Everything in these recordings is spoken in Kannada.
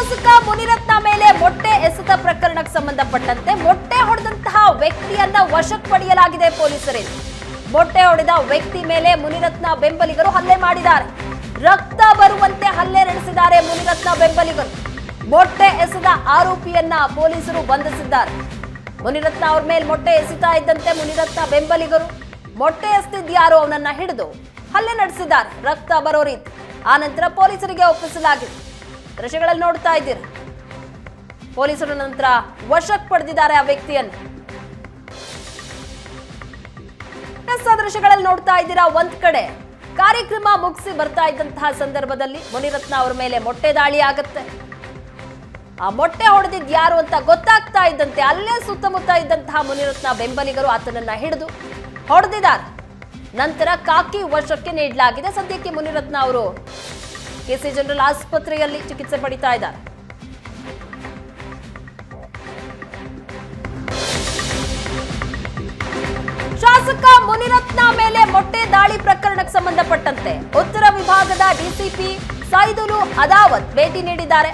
ಶಾಸಕ ಮುನಿರತ್ನ ಮೇಲೆ ಮೊಟ್ಟೆ ಎಸೆತ ಪ್ರಕರಣಕ್ಕೆ ಸಂಬಂಧಪಟ್ಟಂತೆ ಮೊಟ್ಟೆ ಹೊಡೆದಂತಹ ವ್ಯಕ್ತಿಯನ್ನ ವಶಕ್ಕೆ ಪಡೆಯಲಾಗಿದೆ ಪೊಲೀಸರಿಂದ ಮೊಟ್ಟೆ ಹೊಡೆದ ವ್ಯಕ್ತಿ ಮೇಲೆ ಮುನಿರತ್ನ ಬೆಂಬಲಿಗರು ಹಲ್ಲೆ ಮಾಡಿದ್ದಾರೆ. ರಕ್ತ ಬರುವಂತೆ ಹಲ್ಲೆ ನಡೆಸಿದ್ದಾರೆ ಮುನಿರತ್ನ ಬೆಂಬಲಿಗರು. ಮೊಟ್ಟೆ ಎಸೆದ ಆರೋಪಿಯನ್ನ ಪೊಲೀಸರು ಬಂಧಿಸಿದ್ದಾರೆ. ಮುನಿರತ್ನ ಅವ್ರ ಮೇಲೆ ಮೊಟ್ಟೆ ಎಸಿತಾ ಇದ್ದಂತೆ ಮುನಿರತ್ನ ಬೆಂಬಲಿಗರು. ಮೊಟ್ಟೆ ಎಸೆದಿದ್ಯಾರು ಅವನನ್ನ ಹಿಡಿದು ಹಲ್ಲೆ ನಡೆಸಿದ್ದಾರೆ. ರಕ್ತ ಬರೋ ರೀತಿ. ಆ ನಂತರ ಪೊಲೀಸರಿಗೆ ಒಪ್ಪಿಸಲಾಗಿದೆ. ದೃಶ್ಯಗಳಲ್ಲಿ ನೋಡ್ತಾ ಇದ್ದೀರಿ. ಪೊಲೀಸರು ನಂತರ ವಶಕ್ಕೆ ಪಡೆದಿದ್ದಾರೆ ಆ ವ್ಯಕ್ತಿಯನ್ನು. ದೃಶ್ಯಗಳಲ್ಲಿ ನೋಡ್ತಾ ಇದ್ದೀರಾ ಒಂದ್ ಕಡೆ. ಕಾರ್ಯಕ್ರಮ ಮುಗಿಸಿ ಬರ್ತಾ ಇದ್ದಂತಹ ಸಂದರ್ಭದಲ್ಲಿ ಮುನಿರತ್ನ ಅವರ ಮೇಲೆ ಮೊಟ್ಟೆ ದಾಳಿ ಆಗತ್ತೆ ಆ ಮೊಟ್ಟೆ ಹೊಡೆದಿದ್ ಯಾರು ಅಂತ ಗೊತ್ತಾಗ್ತಾ ಇದ್ದಂತೆ ಅಲ್ಲೇ ಸುತ್ತಮುತ್ತ ಇದ್ದಂತಹ ಮುನಿರತ್ನ ಬೆಂಬಲಿಗರು ಆತನನ್ನ ಹಿಡಿದು ಹೊಡೆದಿದ್ದಾರೆ. ನಂತರ ಕಾಕಿ ವಶಕ್ಕೆ ನೀಡಲಾಗಿದೆ. ಸದ್ಯಕ್ಕೆ ಮುನಿರತ್ನ ಅವರು ಕೆಸಿ ಜನರಲ್ ಆಸ್ಪತ್ರೆಯಲ್ಲಿ ಚಿಕಿತ್ಸೆ ಪಡಿತಾ ಇದ್ದಾರೆ. ಶಾಸಕ ಮುನಿರತ್ನ ಮೇಲೆ ಮೊಟ್ಟೆ ದಾಳಿ ಪ್ರಕರಣಕ್ಕೆ ಸಂಬಂಧಪಟ್ಟಂತೆ ಉತ್ತರ ವಿಭಾಗದ ಡಿಸಿಪಿ ಸೈದುಲು ಅದಾವತ್ ಭೇಟಿ ನೀಡಿದ್ದಾರೆ.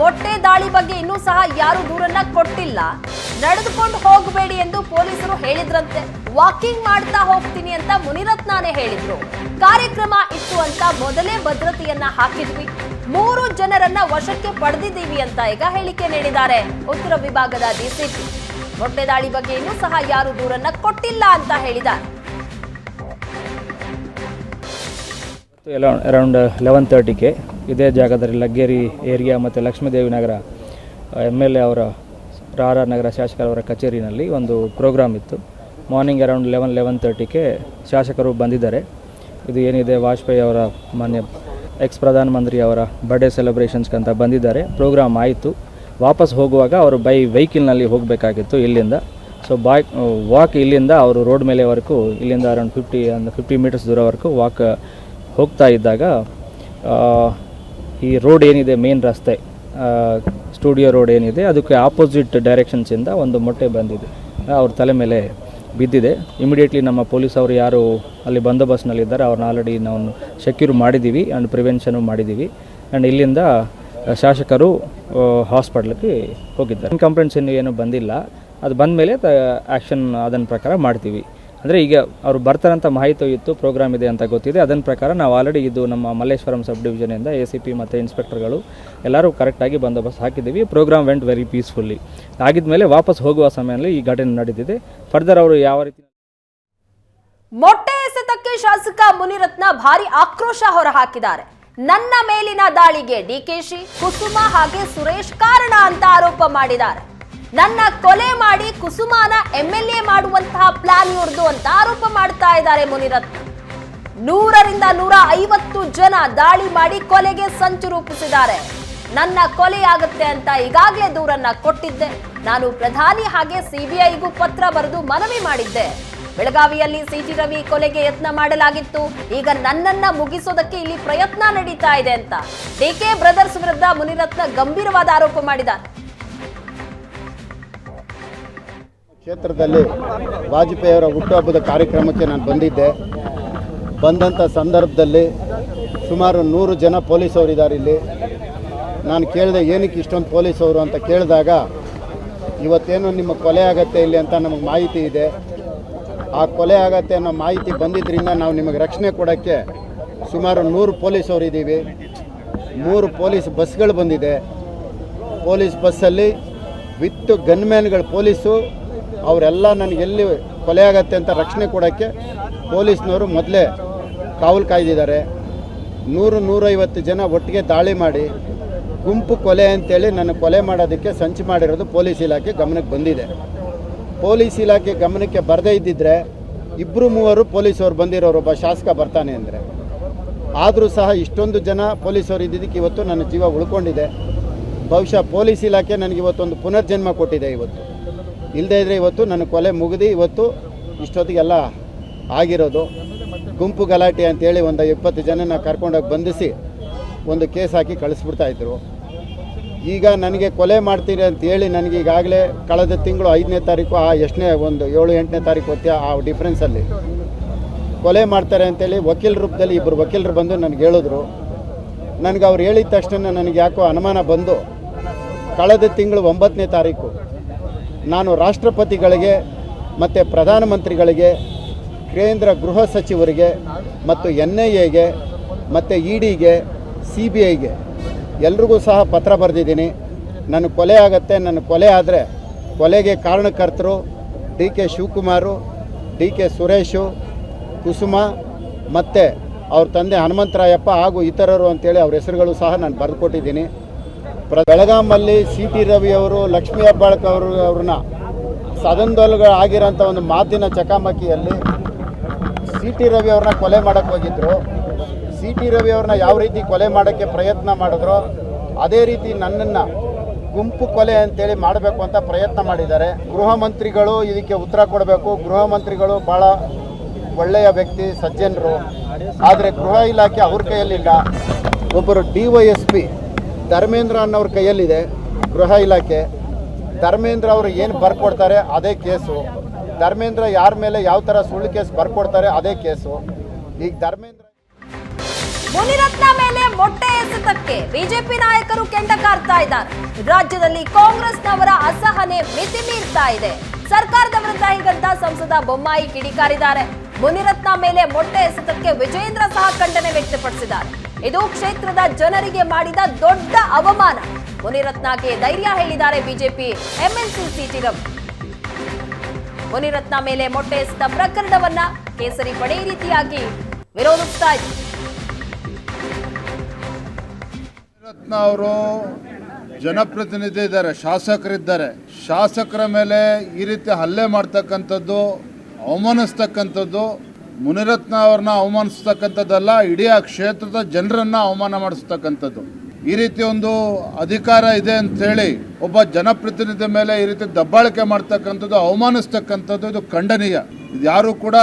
ಮೊಟ್ಟೆ ದಾಳಿ ಬಗ್ಗೆ ಇನ್ನೂ ಸಹ ಯಾರು ದೂರನ್ನ ಕೊಟ್ಟಿಲ್ಲ. ನಡೆದುಕೊಂಡು ಹೋಗಬೇಡಿ ಎಂದು ಪೊಲೀಸರು ಹೇಳಿದ್ರಂತೆ. ವಾಕಿಂಗ್ ಮಾಡ್ತಾ ಹೋಗ್ತೀನಿ ಅಂತ ಮುನಿರತ್ನಾನೇ ಹೇಳಿದ್ರು. ಕಾರ್ಯಕ್ರಮ ಇತ್ತು ಅಂತ ಮೊದಲೇ ಭದ್ರತೆಯನ್ನ ಹಾಕಿದ್ವಿ. ಮೂರು ಜನರನ್ನ ವಶಕ್ಕೆ ಪಡೆದಿದ್ದೀವಿ ಅಂತ ಈಗ ಹೇಳಿಕೆ ನೀಡಿದ್ದಾರೆ. ಉತ್ತರ ವಿಭಾಗದ ಡಿಸಿಪಿ. ಮೊಟ್ಟೆ ದಾಳಿ ಬಗ್ಗೆ ಸಹ ಯಾರು ದೂರನ್ನ ಕೊಟ್ಟಿಲ್ಲ ಅಂತ ಹೇಳಿದ್ದಾರೆ. ಅರೌಂಡ್ ಲೆವೆನ್ ತರ್ಟಿಗೆ ಇದೇ ಜಾಗದಲ್ಲಿ ಲಗ್ಗೇರಿ ಏರಿಯಾ ಮತ್ತು Lakshmidevi Nagar M L A ಅವರ ರಾರ ನಗರ ಶಾಸಕರವರ ಕಚೇರಿನಲ್ಲಿ ಒಂದು ಪ್ರೋಗ್ರಾಮ್ ಇತ್ತು. ಮಾರ್ನಿಂಗ್ ಅರೌಂಡ್ ಲೆವೆನ್ ಲೆವೆನ್ ತರ್ಟಿಗೆ ಶಾಸಕರು ಬಂದಿದ್ದಾರೆ. ಇದು ಏನಿದೆ, ವಾಜಪೇಯಿ ಅವರ ಮಾನ್ಯ ಎಕ್ಸ್ ಪ್ರಧಾನಮಂತ್ರಿ ಅವರ ಬರ್ಡೇ ಸೆಲೆಬ್ರೇಷನ್ಸ್ಗೆ ಅಂತ ಬಂದಿದ್ದಾರೆ. ಪ್ರೋಗ್ರಾಮ್ ಆಯಿತು. ವಾಪಸ್ ಹೋಗುವಾಗ ಅವರು ಬೈ ವೆಹಿಕಲ್ನಲ್ಲಿ ಹೋಗಬೇಕಾಗಿತ್ತು ಇಲ್ಲಿಂದ. ಸೊ ಬಾಯ್ ವಾಕ್ ಇಲ್ಲಿಂದ ಅವರು ರೋಡ್ ಮೇಲೆವರೆಗೂ, ಇಲ್ಲಿಂದ ಅರೌಂಡ್ ಫಿಫ್ಟಿ ಒಂದು ಫಿಫ್ಟಿ ಮೀಟರ್ಸ್ ದೂರವರೆಗೂ ವಾಕ್ ಹೋಗ್ತಾ ಇದ್ದಾಗ ಈ ರೋಡ್ ಏನಿದೆ ಮೇನ್ ರಸ್ತೆ ಸ್ಟುಡಿಯೋ ರೋಡ್ ಏನಿದೆ, ಅದಕ್ಕೆ ಆಪೋಸಿಟ್ ಡೈರೆಕ್ಷನ್ಸಿಂದ ಒಂದು ಮೊಟ್ಟೆ ಬಂದಿದೆ. ಅವ್ರ ತಲೆ ಮೇಲೆ ಬಿದ್ದಿದೆ. ಇಮಿಡಿಯೇಟ್ಲಿ ನಮ್ಮ ಪೊಲೀಸ್ ಅವರು ಯಾರು ಅಲ್ಲಿ ಬಂದೋಬಸ್ತ್ನಲ್ಲಿದ್ದಾರೆ ಅವ್ರನ್ನ ಆಲ್ರೆಡಿ ನಾವು ಸೆಕ್ಯೂರ್ ಮಾಡಿದ್ದೀವಿ ಆ್ಯಂಡ್ ಪ್ರಿವೆನ್ಷನು ಮಾಡಿದ್ದೀವಿ. ಆ್ಯಂಡ್ ಇಲ್ಲಿಂದ ಶಾಸಕರು ಹಾಸ್ಪಿಟ್ಲಿಗೆ ಹೋಗಿದ್ದಾರೆ. ಕಂಪ್ಲೇಂಟ್ಸ್ ಏನು ಏನೂ ಬಂದಿಲ್ಲ. ಅದು ಬಂದ ಮೇಲೆ ಆ್ಯಕ್ಷನ್ ಅದನ್ನ ಪ್ರಕಾರ ಮಾಡ್ತೀವಿ. ಅಂದರೆ ಈಗ ಅವರು ಬರ್ತಾರಂತ ಮಾಹಿತಿ ಇತ್ತು ಪ್ರೋಗ್ರಾಮ್ ಇದೆ ಅಂತ ಗೊತ್ತಿದೆ. ಅದನ್ನ ಪ್ರಕಾರ ನಾವು ಆಲ್ರೆಡಿ ಇದು ನಮ್ಮ ಮಲ್ಲೇಶ್ವರಂ ಸಬ್ ಡಿವಿಷನಿಂದ ಎ ಸಿ ಪಿ ಮತ್ತು ಇನ್ಸ್ಪೆಕ್ಟರ್ಗಳು ಎಲ್ಲರೂ ಕರೆಕ್ಟಾಗಿ ಬಂದೋಬಸ್ತ್ ಹಾಕಿದ್ದೀವಿ. ಪ್ರೋಗ್ರಾಮ್ ವೆಂಟ್ ವೆರಿ ಪೀಸ್ಫುಲ್ಲಿ ಆಗಿದ್ಮೇಲೆ ವಾಪಸ್ ಹೋಗುವ ಸಮಯದಲ್ಲಿ ಈ ಘಟನೆ ನಡೆದಿದೆ ಫರ್ದರ್ ಅವರು ಯಾವ ರೀತಿ ಮೊಟ್ಟೆ ಎಸೆತಕ್ಕೆ ಶಾಸಕ ಮುನಿರತ್ನ ಭಾರಿ ಆಕ್ರೋಶ ಹೊರಹಾಕಿದ್ದಾರೆ. ನನ್ನ ಮೇಲಿನ ದಾಳಿಗೆ ಡಿಕೆಶಿ ಕುಸುಮ ಹಾಗೆ ಸುರೇಶ್ ಕಾರಣ ಅಂತ ಆರೋಪ ಮಾಡಿದ್ದಾರೆ. ನನ್ನ ಕೊಲೆ ಮಾಡಿ ಕುಸುಮಾನ ಎಂ ಎಲ್ ಎ ಮಾಡುವಂತಹ ಪ್ಲಾನ್ ಇವ್ರದು ಅಂತ ಆರೋಪ ಮಾಡ್ತಾ ಇದ್ದಾರೆ ಮುನಿರತ್ನ. ನೂರರಿಂದ ನೂರ ಐವತ್ತು ಜನ ದಾಳಿ ಮಾಡಿ ಕೊಲೆಗೆ ಸಂಚು ರೂಪಿಸಿದ್ದಾರೆ. ನನ್ನ ಕೊಲೆಯಾಗುತ್ತೆ ಅಂತ ಈಗಾಗಲೇ ದೂರನ್ನ ಕೊಟ್ಟಿದ್ದೆ. ನಾನು ಪ್ರಧಾನಿ ಹಾಗೆ ಸಿಬಿಐಗೂ ಪತ್ರ ಬರೆದು ಮನವಿ ಮಾಡಿದ್ದೆ. ಬೆಳಗಾವಿಯಲ್ಲಿ ಸಿಟಿ ರವಿ ಕೊಲೆಗೆ ಯತ್ನ ಮಾಡಲಾಗಿತ್ತು. ಈಗ ನನ್ನನ್ನ ಮುಗಿಸೋದಕ್ಕೆ ಇಲ್ಲಿ ಪ್ರಯತ್ನ ನಡೀತಾ ಇದೆ ಅಂತ. ಡಿ ಕೆ ಬ್ರದರ್ಸ್ ವಿರುದ್ಧ ಮುನಿರತ್ನ ಗಂಭೀರವಾದ ಆರೋಪ ಮಾಡಿದ್ದಾರೆ. ಕ್ಷೇತ್ರದಲ್ಲಿ ವಾಜಪೇಯಿಯವರ ಹುಟ್ಟುಹಬ್ಬದ ಕಾರ್ಯಕ್ರಮಕ್ಕೆ ನಾನು ಬಂದಿದ್ದೆ. ಬಂದಂಥ ಸಂದರ್ಭದಲ್ಲಿ ಸುಮಾರು ನೂರು ಜನ ಪೊಲೀಸವರು ಇದ್ದಾರೆ ಇಲ್ಲಿ. ನಾನು ಕೇಳಿದೆ, ಏನಕ್ಕೆ ಇಷ್ಟೊಂದು ಪೊಲೀಸವರು? ಅಂತ ಕೇಳಿದಾಗ, ಇವತ್ತೇನು ನಿಮ್ಮ ಕೊಲೆ ಆಗತ್ತೆ ಇಲ್ಲಿ ಅಂತ ನಮಗೆ ಮಾಹಿತಿ ಇದೆ. ಆ ಕೊಲೆ ಆಗತ್ತೆ ಅನ್ನೋ ಮಾಹಿತಿ ಬಂದಿದ್ದರಿಂದ ನಾವು ನಿಮಗೆ ರಕ್ಷಣೆ ಕೊಡೋಕ್ಕೆ ಸುಮಾರು ನೂರು ಪೊಲೀಸವರು ಇದ್ದೀವಿ. ಮೂರು ಪೊಲೀಸ್ ಬಸ್ಗಳು ಬಂದಿದೆ. ಪೊಲೀಸ್ ಬಸ್ಸಲ್ಲಿ ವಿತ್ ಗನ್ಮ್ಯಾನ್ಗಳು, ಪೊಲೀಸು ಅವರೆಲ್ಲ ನನಗೆ ಎಲ್ಲಿ ಕೊಲೆ ಆಗತ್ತೆ ಅಂತ ರಕ್ಷಣೆ ಕೊಡೋಕ್ಕೆ ಪೊಲೀಸ್ನವರು ಮೊದಲೇ ಕಾವಲು ಕಾಯ್ದಿದ್ದಾರೆ. ನೂರು ನೂರೈವತ್ತು ಜನ ಒಟ್ಟಿಗೆ ದಾಳಿ ಮಾಡಿ ಗುಂಪು ಕೊಲೆ ಅಂತೇಳಿ ನನ್ನ ಕೊಲೆ ಮಾಡೋದಕ್ಕೆ ಸಂಚು ಮಾಡಿರೋದು ಪೊಲೀಸ್ ಇಲಾಖೆ ಗಮನಕ್ಕೆ ಬಂದಿದೆ. ಪೊಲೀಸ್ ಇಲಾಖೆ ಗಮನಕ್ಕೆ ಬರದೇ ಇದ್ದಿದ್ರೆ ಇಬ್ಬರು ಮೂವರು ಪೊಲೀಸವರು ಬಂದಿರೋರು ಒಬ್ಬ ಶಾಸಕ ಬರ್ತಾನೆ ಅಂದರೆ. ಆದರೂ ಸಹ ಇಷ್ಟೊಂದು ಜನ ಪೊಲೀಸವರು ಇದ್ದಿದ್ದಕ್ಕೆ ಇವತ್ತು ನನ್ನ ಜೀವ ಉಳ್ಕೊಂಡಿದೆ. ಬಹುಶಃ ಪೊಲೀಸ್ ಇಲಾಖೆ ನನಗೆ ಇವತ್ತೊಂದು ಪುನರ್ಜನ್ಮ ಕೊಟ್ಟಿದೆ ಇವತ್ತು. ಇಲ್ಲದೇ ಇದ್ದರೆ ಇವತ್ತು ನನ್ನ ಕೊಲೆ ಮುಗಿದು ಇವತ್ತು ಇಷ್ಟೊತ್ತಿಗೆಲ್ಲ ಆಗಿರೋದು. ಗುಂಪು ಗಲಾಟೆ ಅಂತೇಳಿ ಒಂದು ಇಪ್ಪತ್ತು ಜನನ ಕರ್ಕೊಂಡೋಗಿ ಬಂಧಿಸಿ ಒಂದು ಕೇಸ್ ಹಾಕಿ ಕಳಿಸ್ಬಿಡ್ತಾ ಇದ್ರು. ಈಗ ನನಗೆ ಕೊಲೆ ಮಾಡ್ತೀರಿ ಅಂತೇಳಿ ನನಗೆ ಈಗಾಗಲೇ ಕಳೆದ ತಿಂಗಳು ಐದನೇ ತಾರೀಕು, ಆ ಎಷ್ಟನೇ ಒಂದು ಏಳು, ಎಂಟನೇ ತಾರೀಕು ಹೊತ್ತಿ ಆ ಡಿಫ್ರೆನ್ಸಲ್ಲಿ ಕೊಲೆ ಮಾಡ್ತಾರೆ ಅಂತೇಳಿ ವಕೀಲ ರೂಪದಲ್ಲಿ ಇಬ್ಬರು ವಕೀಲರು ಬಂದು ನನಗೆ ಹೇಳಿದ್ರು. ನನಗೆ ಅವ್ರು ಹೇಳಿದ ತಕ್ಷಣ ನನಗೆ ಯಾಕೋ ಅನುಮಾನ ಬಂದು ಕಳೆದ ತಿಂಗಳು ಒಂಬತ್ತನೇ ತಾರೀಕು ನಾನು ರಾಷ್ಟ್ರಪತಿಗಳಿಗೆ ಮತ್ತು ಪ್ರಧಾನಮಂತ್ರಿಗಳಿಗೆ, ಕೇಂದ್ರ ಗೃಹ ಸಚಿವರಿಗೆ ಮತ್ತು ಎನ್ ಐ ಎಗೆ ಮತ್ತು ಇ ಡಿಗೆ ಸಿ ಬಿ ಐಗೆ ಎಲ್ರಿಗೂ ಸಹ ಪತ್ರ ಬರೆದಿದ್ದೀನಿ. ನನ್ನ ಕೊಲೆ ಆಗತ್ತೆ. ನನ್ನ ಕೊಲೆ ಆದರೆ ಕೊಲೆಗೆ ಕಾರಣಕರ್ತರು D K Shivakumar, D K Suresh, Kusuma ಮತ್ತು ಅವ್ರ ತಂದೆ ಹನುಮಂತರಾಯಪ್ಪ ಹಾಗೂ ಇತರರು ಅಂತೇಳಿ ಅವ್ರ ಹೆಸರುಗಳು ಸಹ ನಾನು ಬರೆದು ಕೊಟ್ಟಿದ್ದೀನಿ ಪ್ರ ಬೆಳಗಾಮಲ್ಲಿ ಸಿ ಟಿ ರವಿ ಅವರು, ಲಕ್ಷ್ಮೀ ಹೆಬ್ಬಾಳ್ಕ ಅವರು, ಅವ್ರನ್ನ ಸದನದಲ್ಲಿ ಆಗಿರೋಂಥ ಒಂದು ಮಾತಿನ ಚಕಾಮಕಿಯಲ್ಲಿ ಸಿ ಟಿ ರವಿ ಅವ್ರನ್ನ ಕೊಲೆ ಮಾಡೋಕ್ಕೆ ಹೋಗಿದ್ರು. ಸಿ ಟಿ ರವಿ ಅವ್ರನ್ನ ಯಾವ ರೀತಿ ಕೊಲೆ ಮಾಡೋಕ್ಕೆ ಪ್ರಯತ್ನ ಮಾಡಿದ್ರು, ಅದೇ ರೀತಿ ನನ್ನನ್ನು ಗುಂಪು ಕೊಲೆ ಅಂತೇಳಿ ಮಾಡಬೇಕು ಅಂತ ಪ್ರಯತ್ನ ಮಾಡಿದ್ದಾರೆ. ಗೃಹ ಮಂತ್ರಿಗಳು ಇದಕ್ಕೆ ಉತ್ತರ ಕೊಡಬೇಕು. ಗೃಹ ಮಂತ್ರಿಗಳು ಭಾಳ ಒಳ್ಳೆಯ ವ್ಯಕ್ತಿ, ಸಜ್ಜನರು. ಆದರೆ ಗೃಹ ಇಲಾಖೆ ಅವ್ರ ಕೈಯಲ್ಲಿಲ್ಲ. ಒಬ್ಬರು D Y S P Dharmendra ಅನ್ನೋರ ಕೈಯಲ್ಲಿದೆ ಗೃಹ ಇಲಾಖೆ. ಧರ್ಮೇಂದ್ರ ಅವರು ಏನು ಬರ್ಕೊಡ್ತಾರೆ ಅದೇ ಕೇಸು. ಧರ್ಮೇಂದ್ರ ಯಾರ ಮೇಲೆ ಯಾವ ಥರ ಸುಳ್ಳು ಕೇಸ್ ಬರ್ಕೊಡ್ತಾರೆ ಅದೇ ಕೇಸು. ಈಗ ಧರ್ಮೇಂದ್ರ ಮುನಿರತ್ನ ಮೇಲೆ ಮೊಟ್ಟೆ ಎಸೆತಕ್ಕೆ ಬಿಜೆಪಿ ನಾಯಕರು ಕೆಂಡ ಕಾರ್ತಾ ಇದ್ದಾರೆ. ರಾಜ್ಯದಲ್ಲಿ ಕಾಂಗ್ರೆಸ್ನವರ ಅಸಹನೆ ಮಿತಿ ಮೀರ್ತಾ ಇದೆ. ಸರ್ಕಾರದ ವಿರುದ್ಧ ಹೀಗಂತ ಸಂಸದ ಬೊಮ್ಮಾಯಿ ಕಿಡಿಕಾರಿದ್ದಾರೆ. ಮುನಿರತ್ನ ಮೇಲೆ ಮೊಟ್ಟೆ ಎಸೆತಕ್ಕೆ ವಿಜೇಂದ್ರ ಸಹ ಖಂಡನೆ ವ್ಯಕ್ತಪಡಿಸಿದ್ದಾರೆ. ಇದು ಕ್ಷೇತ್ರದ ಜನರಿಗೆ ಮಾಡಿದ ದೊಡ್ಡ ಅವಮಾನ. ಮುನಿರತ್ನಗೆ ಧೈರ್ಯ ಹೇಳಿದ್ದಾರೆ ಬಿಜೆಪಿ ಎಂಎಲ್ಸಿ ರವಿ ಮುನಿರತ್ನ ಮೇಲೆ ಮೊಟ್ಟೆ ಎಸೆತ ಪ್ರಕರಣವನ್ನ ಕೇಸರಿ ಪಡೆ ರೀತಿಯಾಗಿ ವಿರೋಧಿಸ್ತಾ ಇದೆ. ರತ್ನ ಅವರು ಜನಪ್ರತಿನಿಧಿ ಇದ್ದಾರೆ, ಶಾಸಕರಿದ್ದಾರೆ. ಶಾಸಕರ ಮೇಲೆ ಈ ರೀತಿ ಹಲ್ಲೆ ಮಾಡ್ತಕ್ಕಂಥದ್ದು, ಅವಮಾನಿಸ್ತಕ್ಕಂಥದ್ದು ಮುನಿರತ್ನ ಅವ್ರನ್ನ ಅವಮಾನಿಸ್ತಕ್ಕಂಥದ್ದಲ್ಲ, ಇಡೀ ಆ ಕ್ಷೇತ್ರದ ಜನರನ್ನ ಅವಮಾನ ಮಾಡಿಸ್ತಕ್ಕಂಥದ್ದು. ಈ ರೀತಿ ಒಂದು ಅಧಿಕಾರ ಇದೆ ಅಂತೇಳಿ ಒಬ್ಬ ಜನಪ್ರತಿನಿಧಿ ಮೇಲೆ ಈ ರೀತಿ ದಬ್ಬಾಳಿಕೆ ಮಾಡ್ತಕ್ಕಂಥದ್ದು, ಅವಮಾನಿಸ್ತಕ್ಕಂಥದ್ದು ಇದು ಖಂಡನೀಯ. ಇದು ಯಾರು ಕೂಡ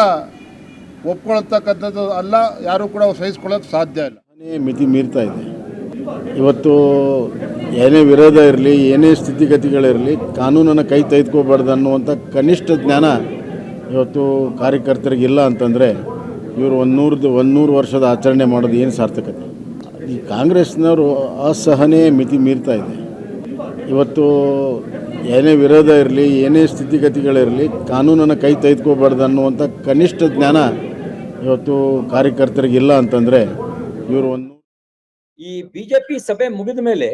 ಒಪ್ಕೊಳ್ತಕ್ಕಂಥದ್ದು ಅಲ್ಲ, ಯಾರು ಕೂಡ ಸಹಿಸ್ಕೊಳ್ಳೋಕೆ ಸಾಧ್ಯ ಇಲ್ಲ. ಮಿತಿ ಮೀರ್ತಾ ಇದೆ. ಇವತ್ತು ಏನೇ ವಿರೋಧ ಇರಲಿ, ಏನೇ ಸ್ಥಿತಿಗತಿಗಳಿರಲಿ, ಕಾನೂನನ್ನು ಕೈ ತೆಗೆದುಕೋಬಾರ್ದು ಅನ್ನುವಂಥ ಕನಿಷ್ಠ ಜ್ಞಾನ ಇವತ್ತು ಕಾರ್ಯಕರ್ತರಿಗಿಲ್ಲ ಅಂತಂದರೆ ಇವರು ಒಂದು ನೂರದು ಒಂದು ನೂರು ವರ್ಷದ ಆಚರಣೆ ಮಾಡೋದು ಏನು ಸಾರ್ಥಕತೆ? ಈ ಕಾಂಗ್ರೆಸ್ನವರು ಅಸಹನೆ ಮಿತಿ ಮೀರ್ತಾ ಇದೆ. ಇವತ್ತು ಏನೇ ವಿರೋಧ ಇರಲಿ, ಏನೇ ಸ್ಥಿತಿಗತಿಗಳಿರಲಿ, ಕಾನೂನನ್ನು ಕೈ ತೆಗೆದುಕೋಬಾರ್ದು ಅನ್ನುವಂಥ ಕನಿಷ್ಠ ಜ್ಞಾನ ಇವತ್ತು ಕಾರ್ಯಕರ್ತರಿಗಿಲ್ಲ ಅಂತಂದರೆ ಇವರು ಒಂದು ಈ ಬಿಜೆಪಿ ಸಭೆ ಮುಗಿದ ಮೇಲೆ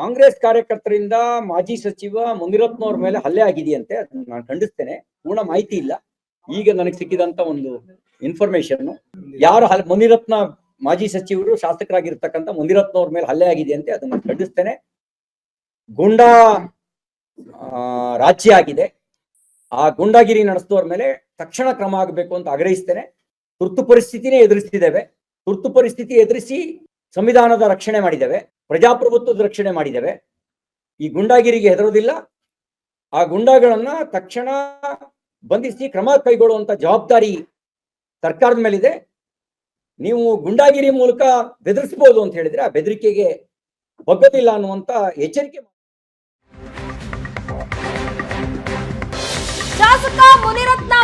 ಕಾಂಗ್ರೆಸ್ ಕಾರ್ಯಕರ್ತರಿಂದ ಮಾಜಿ ಸಚಿವ ಮುನಿರತ್ನವ್ರ ಮೇಲೆ ಹಲ್ಲೆ ಆಗಿದೆಯಂತೆ, ಅದನ್ನ ನಾನು ಖಂಡಿಸ್ತೇನೆ. ಪೂರ್ಣ ಮಾಹಿತಿ ಇಲ್ಲ. ಈಗ ನನಗೆ ಸಿಕ್ಕಿದಂತ ಒಂದು ಇನ್ಫಾರ್ಮೇಶನ್ ಯಾರು ಹಲ್ ಮುನಿರತ್ನ ಮಾಜಿ ಸಚಿವರು ಶಾಸಕರಾಗಿರ್ತಕ್ಕಂಥ ಮುನಿರತ್ನವ್ರ ಮೇಲೆ ಹಲ್ಲೆ ಆಗಿದೆಯಂತೆ, ಅದನ್ನ ನಾನು ಖಂಡಿಸ್ತೇನೆ. ಗುಂಡಾ ರಾಜ್ಯ ಆಗಿದೆ. ಆ ಗುಂಡಾಗಿರಿ ನಡೆಸಿದವ್ರ ಮೇಲೆ ತಕ್ಷಣ ಕ್ರಮ ಆಗಬೇಕು ಅಂತ ಆಗ್ರಹಿಸ್ತೇನೆ. ತುರ್ತು ಪರಿಸ್ಥಿತಿನೇ ಎದುರಿಸ್ತಿದ್ದೇವೆ. ತುರ್ತು ಪರಿಸ್ಥಿತಿ ಎದುರಿಸಿ ಸಂವಿಧಾನದ ರಕ್ಷಣೆ ಮಾಡಿದ್ದೇವೆ. ಪ್ರಜಾಪ್ರಭುತ್ವದ ರಕ್ಷಣೆ ಮಾಡಿದ್ದೇವೆ. ಈ ಗುಂಡಾಗಿರಿಗೆ ಹೆದರೋದಿಲ್ಲ ಆ ಗುಂಡಾಗಳನ್ನ ತಕ್ಷಣ ಬಂಧಿಸಿ ಕ್ರಮ ಕೈಗೊಳ್ಳುವಂತ ಜವಾಬ್ದಾರಿ ಸರ್ಕಾರದ ಮೇಲಿದೆ. ನೀವು ಗುಂಡಾಗಿರಿ ಮೂಲಕ ಬೆದರಿಸಬಹುದು ಅಂತ ಹೇಳಿದ್ರೆ ಆ ಬೆದರಿಕೆಗೆ ಬಗ್ಗೋದಿಲ್ಲ ಅನ್ನುವಂತ ಎಚ್ಚರಿಕೆ ಶಾಸಕ ಮುನಿರತ್ನ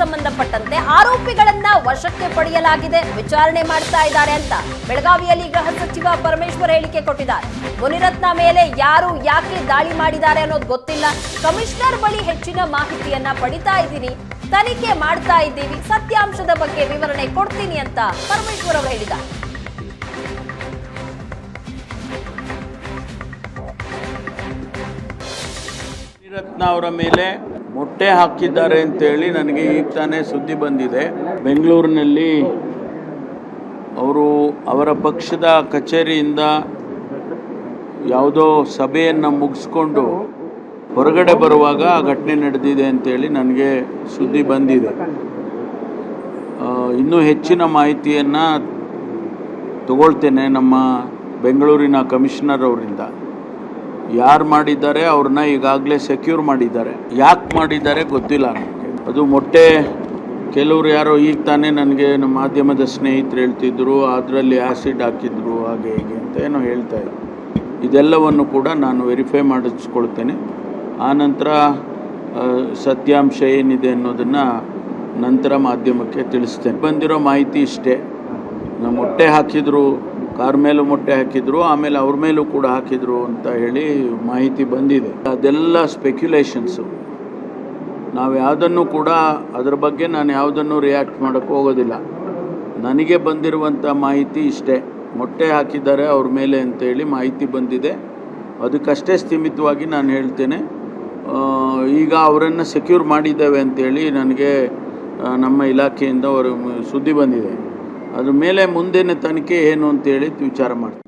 ಸಂಬಂಧಪಟ್ಟಂತೆ ಆರೋಪಿಗಳನ್ನ ವಶಕ್ಕೆ ಪಡೆಯಲಾಗಿದೆ. ವಿಚಾರಣೆ ಮಾಡ್ತಾ ಇದ್ದಾರೆ ಅಂತ ಬೆಳಗಾವಿಯಲ್ಲಿ ಗೃಹ ಸಚಿವ ಪರಮೇಶ್ವರ್ ಹೇಳಿಕೆ ಕೊಟ್ಟಿದ್ದಾರೆ. ಮುನಿರತ್ನ ಮೇಲೆ ಯಾರು ಯಾಕೆ ದಾಳಿ ಮಾಡಿದ್ದಾರೆ ಅನ್ನೋದು ಗೊತ್ತಿಲ್ಲ. ಕಮಿಷನರ್ ಬಳಿ ಹೆಚ್ಚಿನ ಮಾಹಿತಿಯನ್ನ ಪಡಿತಾ ಇದ್ದೀನಿ. ತನಿಖೆ ಮಾಡ್ತಾ ಇದ್ದೀವಿ. ಸತ್ಯಾಂಶದ ಬಗ್ಗೆ ವಿವರಣೆ ಕೊಡ್ತೀನಿ ಅಂತ ಪರಮೇಶ್ವರ್ ಅವರು ಹೇಳಿದ್ದಾರೆ. ರತ್ನ ಅವರ ಮೇಲೆ ಮೊಟ್ಟೆ ಹಾಕಿದ್ದಾರೆ ಅಂತೇಳಿ ನನಗೆ ಈಗ ತಾನೇ ಸುದ್ದಿ ಬಂದಿದೆ. ಬೆಂಗಳೂರಿನಲ್ಲಿ ಅವರು ಅವರ ಪಕ್ಷದ ಕಚೇರಿಯಿಂದ ಯಾವುದೋ ಸಭೆಯನ್ನು ಮುಗಿಸ್ಕೊಂಡು ಹೊರಗಡೆ ಬರುವಾಗ ಆ ಘಟನೆ ನಡೆದಿದೆ ಅಂತೇಳಿ ನನಗೆ ಸುದ್ದಿ ಬಂದಿದೆ. ಇನ್ನೂ ಹೆಚ್ಚಿನ ಮಾಹಿತಿಯನ್ನು ತಗೊಳ್ತೇನೆ ನಮ್ಮ ಬೆಂಗಳೂರಿನ ಕಮಿಷನರ್ ಅವರಿಂದ. ಯಾರು ಮಾಡಿದ್ದಾರೆ, ಅವ್ರನ್ನ ಈಗಾಗಲೇ ಸೆಕ್ಯೂರ್ ಮಾಡಿದ್ದಾರೆ. ಯಾಕೆ ಮಾಡಿದ್ದಾರೆ ಗೊತ್ತಿಲ್ಲ ಅದು ಮೊಟ್ಟೆ ಕೆಲವರು ಯಾರೋ ಈಗ ತಾನೇ ನನಗೆ ನಮ್ಮ ಮಾಧ್ಯಮದ ಸ್ನೇಹಿತರು ಹೇಳ್ತಿದ್ರು, ಅದರಲ್ಲಿ ಆ್ಯಸಿಡ್ ಹಾಕಿದ್ರು, ಹಾಗೆ ಹೀಗೆ ಅಂತ ಏನೋ ಹೇಳ್ತಾ ಇದ್ರು. ಇದೆಲ್ಲವನ್ನು ಕೂಡ ನಾನು ವೆರಿಫೈ ಮಾಡಿಸ್ಕೊಳ್ತೇನೆ. ಆನಂತರ ಸತ್ಯಾಂಶ ಏನಿದೆ ಅನ್ನೋದನ್ನು ನಂತರ ಮಾಧ್ಯಮಕ್ಕೆ ತಿಳಿಸ್ತೇನೆ. ಬಂದಿರೋ ಮಾಹಿತಿ ಇಷ್ಟೇ. ನಮ್ಮ ಮೊಟ್ಟೆ ಹಾಕಿದ್ರು ಕಾರ್ ಮೇಲೂ ಮೊಟ್ಟೆ ಹಾಕಿದ್ರು, ಆಮೇಲೆ ಅವ್ರ ಮೇಲೂ ಕೂಡ ಹಾಕಿದ್ರು ಅಂತ ಹೇಳಿ ಮಾಹಿತಿ ಬಂದಿದೆ. ಅದೆಲ್ಲ ಸ್ಪೆಕ್ಯುಲೇಷನ್ಸು ನಾವು ಯಾವುದನ್ನು ಕೂಡ ಅದರ ಬಗ್ಗೆ ನಾನು ಯಾವುದನ್ನು ರಿಯಾಕ್ಟ್ ಮಾಡೋಕ್ಕೆ ಹೋಗೋದಿಲ್ಲ. ನನಗೆ ಬಂದಿರುವಂಥ ಮಾಹಿತಿ ಇಷ್ಟೇ. ಮೊಟ್ಟೆ ಹಾಕಿದ್ದಾರೆ ಅವ್ರ ಮೇಲೆ ಅಂತೇಳಿ ಮಾಹಿತಿ ಬಂದಿದೆ. ಅದಕ್ಕಷ್ಟೇ ಸ್ಥಿಮಿತವಾಗಿ ನಾನು ಹೇಳ್ತೇನೆ. ಈಗ ಅವರನ್ನು ಸೆಕ್ಯೂರ್ ಮಾಡಿದ್ದೇವೆ ಅಂತೇಳಿ ನನಗೆ ನಮ್ಮ ಇಲಾಖೆಯಿಂದ ಅವರು ಸುದ್ದಿ ಬಂದಿದೆ. ಅದ್ರ ಮೇಲೆ ಮುಂದಿನ ತನಿಖೆ ಏನು ಅಂತೇಳಿ ವಿಚಾರ ಮಾಡ್ತೀವಿ.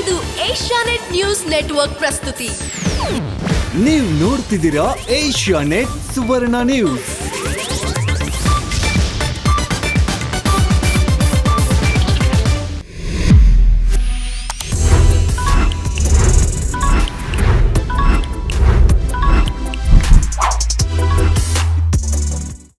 ಇದು ಏಷ್ಯಾನೆಟ್ ನ್ಯೂಸ್ ನೆಟ್ವರ್ಕ್ ಪ್ರಸ್ತುತಿ. ನೀವು ನೋಡ್ತಿದ್ದೀರಾ ಏಷ್ಯಾನೆಟ್ ಸುವರ್ಣ ನ್ಯೂಸ್.